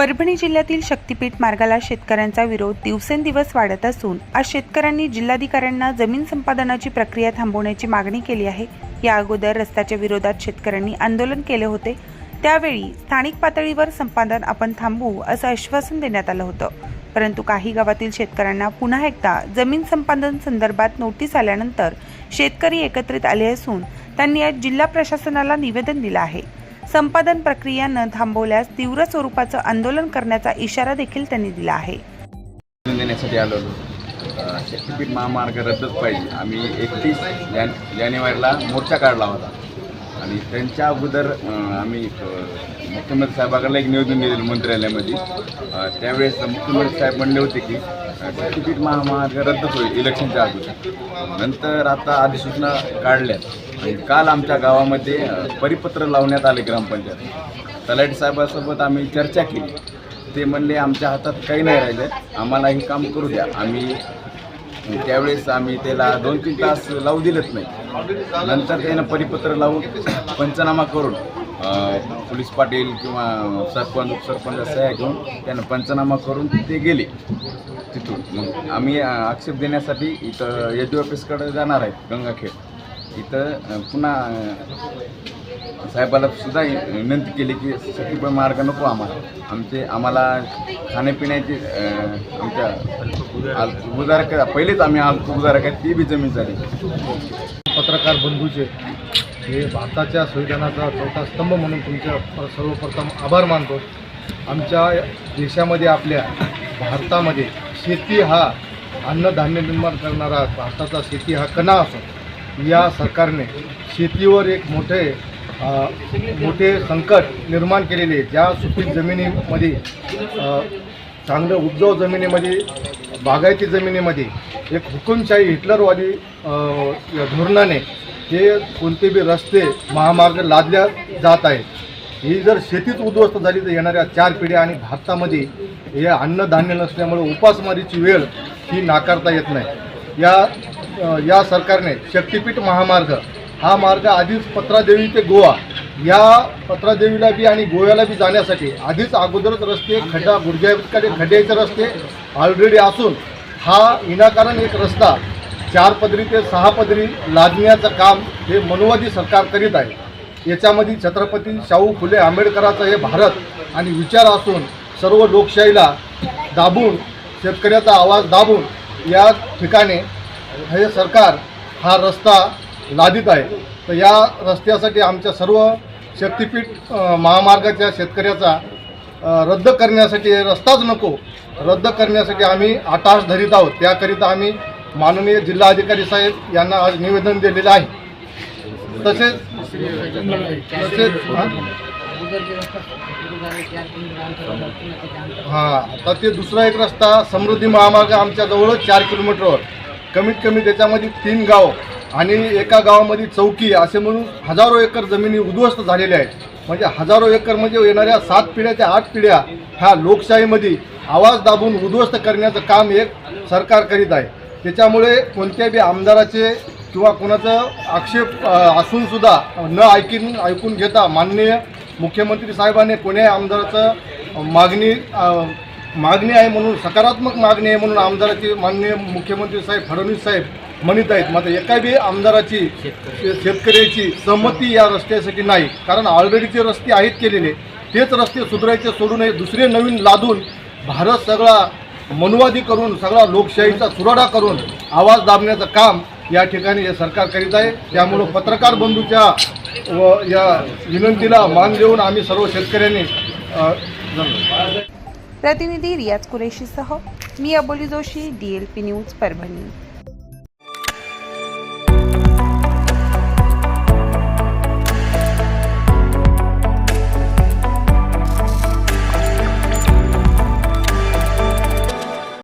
परभणी जिल्ह्यातील शक्तीपीठ मार्गाला शेतकऱ्यांचा विरोध दिवसेंदिवस वाढत असून आज शेतकऱ्यांनी जिल्हाधिकाऱ्यांना जमीन संपादनाची प्रक्रिया थांबवण्याची मागणी केली आहे. या अगोदर रस्त्याच्या विरोधात शेतकऱ्यांनी आंदोलन केले होते. त्यावेळी स्थानिक पातळीवर संपादन आपण थांबवू असं आश्वासन देण्यात आलं होतं. परंतु काही गावातील शेतकऱ्यांना पुन्हा एकदा जमीन संपादन संदर्भात नोटीस आल्यानंतर शेतकरी एकत्रित आले असून त्यांनी आज जिल्हा प्रशासनाला निवेदन दिलं आहे. संपादन प्रक्रिया न थांबवल्यास तीव्र स्वरूपाचं आंदोलन करण्याचा इशारा देखील त्यांनी दिला आहे. देण्यासाठी आलो शक्तीपीठ महामार्ग रद्दच पाहिजे. आम्ही एकतीस जान जानेवारीला मोर्चा काढला होता. आणि त्यांच्या अगोदर आम्ही मुख्यमंत्री साहेबाकडला एक निवेदन दिलेलं मंत्रालयामध्ये. त्यावेळेस मुख्यमंत्री साहेब म्हणले होते की तिकीट महामार्ग रद्द होईल इलेक्शनच्या अगोदर नंतर आता अधिसूचना काढल्यात. आणि काल आमच्या गावामध्ये परिपत्र लावण्यात आले ग्रामपंचायत. तलाठी साहेबासोबत आम्ही चर्चा केली. ते म्हणले आमच्या हातात काही नाही राहिलं आम्हाला हे काम करू द्या. आम्ही त्यावेळेस आम्ही त्याला दोन तीन तास लावू दिलंच नाही. नंतर त्यानं परिपत्र लावून पंचनामा करून पोलीस पाटील किंवा सरपंच सरपंच सह्या घेऊन त्यानं पंचनामा करून ते गेले तिथून. मग आम्ही आक्षेप देण्यासाठी इथं एच डी ऑफिसकडे जाणार आहेत गंगाखेड. इथं पुन्हा साहेबाला सुद्धा विनंती केली की सखीपण मार्ग नको आम्हाला. आमचे आम्हाला खाण्यापिण्याची आमच्या अल्पभूधारक पहिलेच आम्ही अल्पभूधारक आहेत ती बी जमीन झाली. पत्रकार बंधूचे हे भारताच्या संविधानाचा चौथा स्तंभ म्हणून तुमच्या सर्वप्रथम आभार मानतो. आमच्या देशामध्ये आपल्या भारतामध्ये शेती हा अन्नधान्य निर्माण करणारा भारताचा शेती हा कणा असून या सरकारने शेतीवर एक मोठे मोठे संकट निर्माण केलेले ज्या सुपीक जमिनीमध्ये चांगलं उपजाऊ जमिनीमध्ये बागायती जमिनीमध्ये एक हुकुमशाही हिटलरवादी धोरणाने हे कोणते बी रस्ते महामार्ग लादल्या जात आहेत. ही जर शेतीच उद्ध्वस्त झाली तर येणाऱ्या चार पिढ्या आणि भारतामध्ये हे अन्नधान्य नसल्यामुळे उपासमारीची वेळ ही नाकारता येत नाही. या या सरकारने शक्तीपीठ महामार्ग हा मार्ग आधीच पत्रादेवी ते गोवा या पत्रादेवीला बी आणि गोव्याला बी जाण्यासाठी आधीच अगोदरच रस्ते खड्डा गुडघ्याकडे खड्ड्याचे रस्ते ऑलरेडी असून हा विनाकारण एक रस्ता चार पदरी ते सहा पदरी लादण्याचं काम हे मनुवादी सरकार करीत आहे. याच्यामध्ये छत्रपती शाहू फुले आंबेडकराचं हे भारत आणि विचार असून सर्व लोकशाहीला दाबून शेतकऱ्याचा आवाज दाबून या ठिकाणी हे सरकार हा रस्ता लादित आहे. तर या रस्त्यासाठी आमच्या सर्व शक्तीपीठ महामार्गाच्या शेतकऱ्याचा रद्द करण्यासाठी रस्ताच नको. रद्द करण्यासाठी आम्ही आटास धरीत आहोत. त्याकरिता आम्ही माननीय जिल्हाधिकारी साहेब यांना आज निवेदन दिलेलं आहे. तसेच तसेच हा? हां तर ते दुसरा एक रस्ता समृद्धी महामार्ग आमच्या जवळच चार किलोमीटरवर. कमीत कमी त्याच्यामध्ये तीन गाव आणि एका गावामध्ये चौकी असे म्हणून हजारो एकर जमिनी उद्ध्वस्त झालेल्या आहेत. म्हणजे हजारो एकर म्हणजे येणाऱ्या सात पिढ्या ते आठ पिढ्या ह्या लोकशाहीमध्ये आवाज दाबून उद्ध्वस्त करण्याचं काम एक सरकार करीत आहे. त्याच्यामुळे कोणत्याही आमदाराचे किंवा कोणाचं आक्षेप असूनसुद्धा न ऐकून ऐकून घेता माननीय मुख्यमंत्री साहेबांनी कोण्याही आमदाराचं मागणी मागणी आहे म्हणून सकारात्मक मागणी आहे म्हणून आमदाराची माननीय मुख्यमंत्री साहेब फडणवीस साहेब म्हणत आहेत. मात्र एका बी आमदाराची शे- शेतकऱ्याची संमती या रस्त्यासाठी नाही. कारण ऑलरेडीचे रस्ते आहेत केलेले तेच रस्ते सुधारायचे सोडून हे दुसरे नवीन लादून भारत सगळा मनुवादी करून सगळा लोकशाहीचा चुराडा करून आवाज दाबण्याचं काम या ठिकाणी हे सरकार करीत आहे. त्यामुळं पत्रकार बंधूच्या व या विनंतीला मान देऊन आम्ही सर्व शेतकऱ्यांनी प्रतिनिधी रियाज कुरेशीसह मी Aboli Joshi D L P news Parbhani.